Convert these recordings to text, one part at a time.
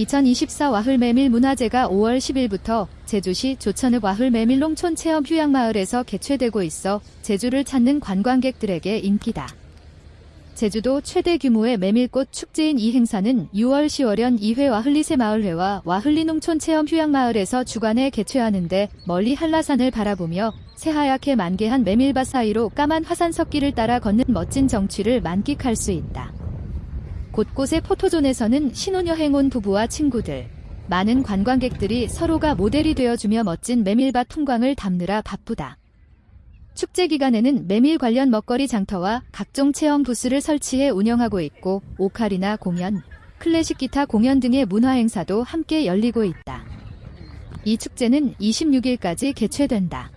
2024 와흘 메밀 문화제가 5월 10일부터 제주시 조천읍 와흘 메밀 농촌 체험 휴양마을에서 개최되고 있어 제주를 찾는 관광객들에게 인기다. 제주도 최대 규모의 메밀꽃 축제인 이 행사는 6월 10월연 2회 와흘리새 마을회와 와흘리 농촌 체험 휴양마을에서 주간에 개최하는데 멀리 한라산을 바라보며 새하얗게 만개한 메밀밭 사이로 까만 화산 석기를 따라 걷는 멋진 정취를 만끽할 수 있다. 곳곳의 포토존에서는 신혼여행 온 부부와 친구들, 많은 관광객들이 서로가 모델이 되어주며 멋진 메밀밭 풍광을 담느라 바쁘다. 축제 기간에는 메밀 관련 먹거리 장터와 각종 체험 부스를 설치해 운영하고 있고 오카리나 공연, 클래식 기타 공연 등의 문화 행사도 함께 열리고 있다. 이 축제는 26일까지 개최된다.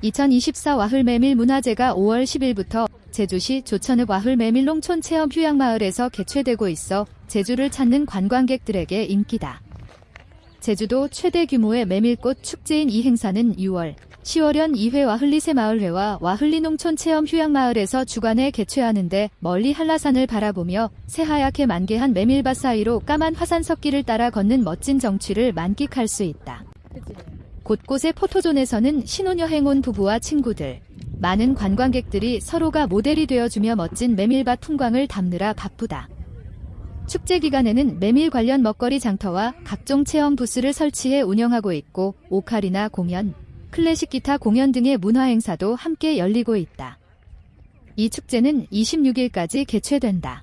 2024 와흘 메밀 문화제가 5월 10일부터 제주시 조천읍 와흘 메밀 농촌 체험 휴양마을에서 개최되고 있어 제주를 찾는 관광객들에게 인기다. 제주도 최대 규모의 메밀꽃 축제인 이 행사는 6월, 10월연 2회 와흘리새 마을회와 와흘리 농촌 체험 휴양마을에서 주간에 개최하는데 멀리 한라산을 바라보며 새하얗게 만개한 메밀밭 사이로 까만 화산 석기를 따라 걷는 멋진 정취를 만끽할 수 있다. 곳곳의 포토존에서는 신혼여행 온 부부와 친구들, 많은 관광객들이 서로가 모델이 되어주며 멋진 메밀밭 풍광을 담느라 바쁘다. 축제 기간에는 메밀 관련 먹거리 장터와 각종 체험 부스를 설치해 운영하고 있고 오카리나 공연, 클래식 기타 공연 등의 문화 행사도 함께 열리고 있다. 이 축제는 26일까지 개최된다.